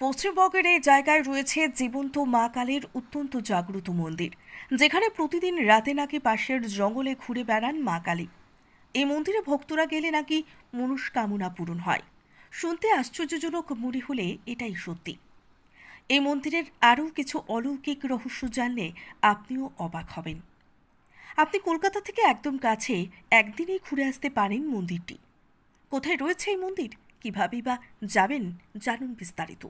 পশ্চিমবঙ্গের এই জায়গায় রয়েছে জীবন্ত মা কালীর অত্যন্ত জাগ্রত মন্দির, যেখানে প্রতিদিন রাতে নাকি পাশের জঙ্গলে ঘুরে বেড়ান মা কালী। এই মন্দিরে ভক্তরা গেলে নাকি মনস্কামনা পূরণ হয়। শুনতে আশ্চর্যজনক মনে হলে এটাই সত্যি। এই মন্দিরের আরও কিছু অলৌকিক রহস্য জানলে আপনিও অবাক হবেন। আপনি কলকাতা থেকে একদম কাছে একদিনেই ঘুরে আসতে পারেন মন্দিরটি। কোথায় রয়েছে এই মন্দির? কীভাবেই বা যাবেন? জানুন বিস্তারিত।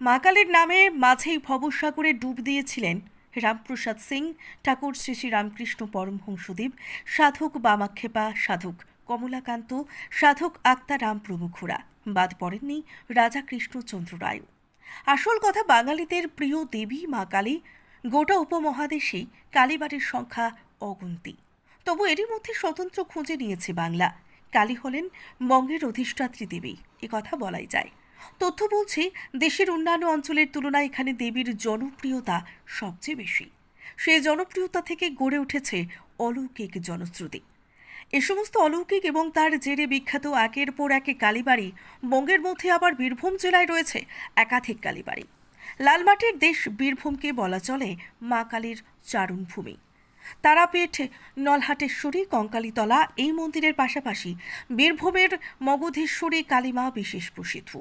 মা কালীর নামে মাঝেই ভবসাগরে ডুব দিয়েছিলেন রামপ্রসাদ সিং, ঠাকুর শ্রী শ্রী রামকৃষ্ণ পরমহংসদেব, সাধক বামাক্ষেপা সাধক কমলাকান্ত, সাধক আক্তারাম প্রমুখরা। বাদ পড়েননি রাজা কৃষ্ণচন্দ্র রায় আসল কথা বাঙালিদের প্রিয় দেবী মা কালী গোটা উপমহাদেশেই কালীবাড়ির সংখ্যা অগুন্তি। তবু এরই মধ্যে স্বতন্ত্র খুঁজে নিয়েছে বাংলা। কালী হলেন বঙ্গের অধিষ্ঠাত্রী দেবী কথা বলাই যায়। তথ্য বলছে, দেশের অন্যান্য অঞ্চলের তুলনায় এখানে দেবীর জনপ্রিয়তা সবচেয়ে বেশি। সেই জনপ্রিয়তা থেকে গড়ে উঠেছে অলৌকিক জনশ্রুতি। এ সমস্ত অলৌকিক এবং তার জেরে বিখ্যাত একের পর একে কালীবাড়ি বঙ্গের মধ্যে আবার বীরভূম জেলায় রয়েছে একাধিক কালীবাড়ি। লালমাটির দেশ বীরভূমকে বলা চলে মা কালীর চারণভূমি তারাপীঠ, নলহাটেশ্বরী, কঙ্কালীতলা এই মন্দিরের পাশাপাশি বীরভূমের মগধেশ্বরী কালীমা বিশেষ প্রসিদ্ধ।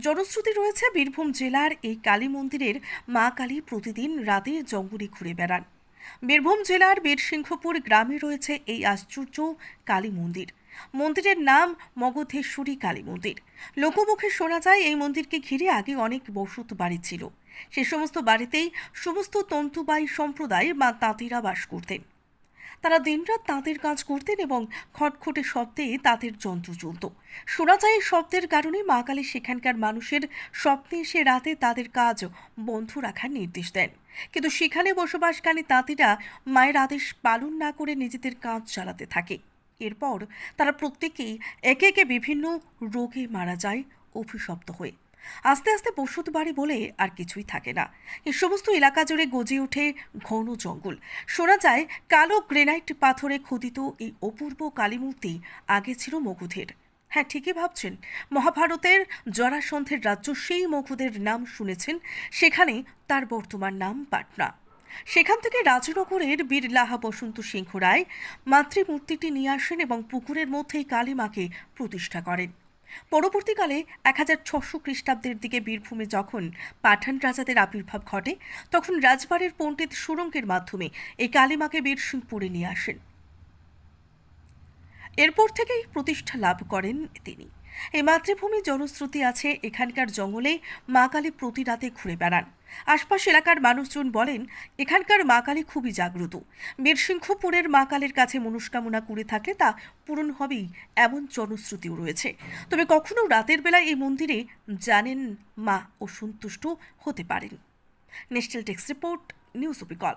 জনশ্রুতি রয়েছে বীরভূম জেলার এই কালী মন্দিরের মা কালী প্রতিদিন রাতে জঙ্গলে ঘুরে বেড়ান। বীরভূম জেলার বীরসিংহপুর গ্রামে রয়েছে এই আশ্চর্য কালী মন্দির। মন্দিরের নাম মগধেশ্বরী কালী মন্দির। লোকমুখে শোনা যায় এই মন্দিরকে ঘিরে আগে অনেক বসত বাড়ি ছিল। সে সমস্ত বাড়িতেই সমস্ত তন্তুবাই সম্প্রদায় বা তাঁতিরা বাস করতেন। তারা দিনরাত তাঁতের কাজ করতেন এবং খটখটে শব্দে তাঁতের যন্ত্র চলত। শোনা যায় শব্দের কারণে মা কালী সেখানকার মানুষের স্বপ্নে এসে রাতে তাদের কাজ বন্ধ রাখার নির্দেশ দেন। কিন্তু সেখানে বসবাসকারী তাঁতিরা মায়ের আদেশ পালন না করে নিজেদের কাজ চালাতে থাকে। এরপর তারা প্রত্যেকেই একে একে বিভিন্ন রোগে মারা যায়, অভিশপ্ত হয়ে। আস্তে আস্তে বসত বাড়ি বলে আর কিছুই থাকে না। এ সমস্ত এলাকা জুড়ে গজে ওঠে ঘন জঙ্গল। শোনা যায় কালো গ্রেনাইট পাথরে খোদিত এই অপূর্ব কালীমূর্তি আগে ছিল মগধের। হ্যাঁ ঠিকই ভাবছেন। মহাভারতের জরাসন্ধের রাজ্য সেই মগধের নাম শুনেছেন। সেখানে তার বর্তমান নাম পাটনা। সেখান থেকে রাজনগরের বীর লাহা বসন্ত সিংহ রায় মাতৃমূর্তিটি নিয়ে আসেন এবং পুকুরের মধ্যেই কালীমাকে প্রতিষ্ঠা করেন। পরবর্তীকালে এক হাজার ছশো খ্রিস্টাব্দের দিকে বীরভূমে যখন পাঠান রাজাদের আবির্ভাব ঘটে, তখন রাজবাড়ির পণ্ডিত সুরঙ্গের মাধ্যমে এই কালীমাকে বীরসিংপুরে নিয়ে আসেন। এরপর থেকেই প্রতিষ্ঠা লাভ করেন তিনি। এই মাতৃভূমি জনশ্রুতি আছে এখানকার জঙ্গলে মা কালী প্রতি রাতে ঘুরে বেড়ান। আশপাশ এলাকার মানুষজন বলেন, এখানকার মা কালী খুবই জাগ্রত। বীরসিংহপুরের মা কালীর কাছে মনস্কামনা করে থাকলে তা পূরণ হবেই এমন জনশ্রুতিও রয়েছে। তবে কখনো রাতের বেলায় এই মন্দিরে জানেন মা ও সন্তুষ্ট হতে পারেন। ন্যাশনাল টেক্স রিপোর্ট নিউজ অপিকল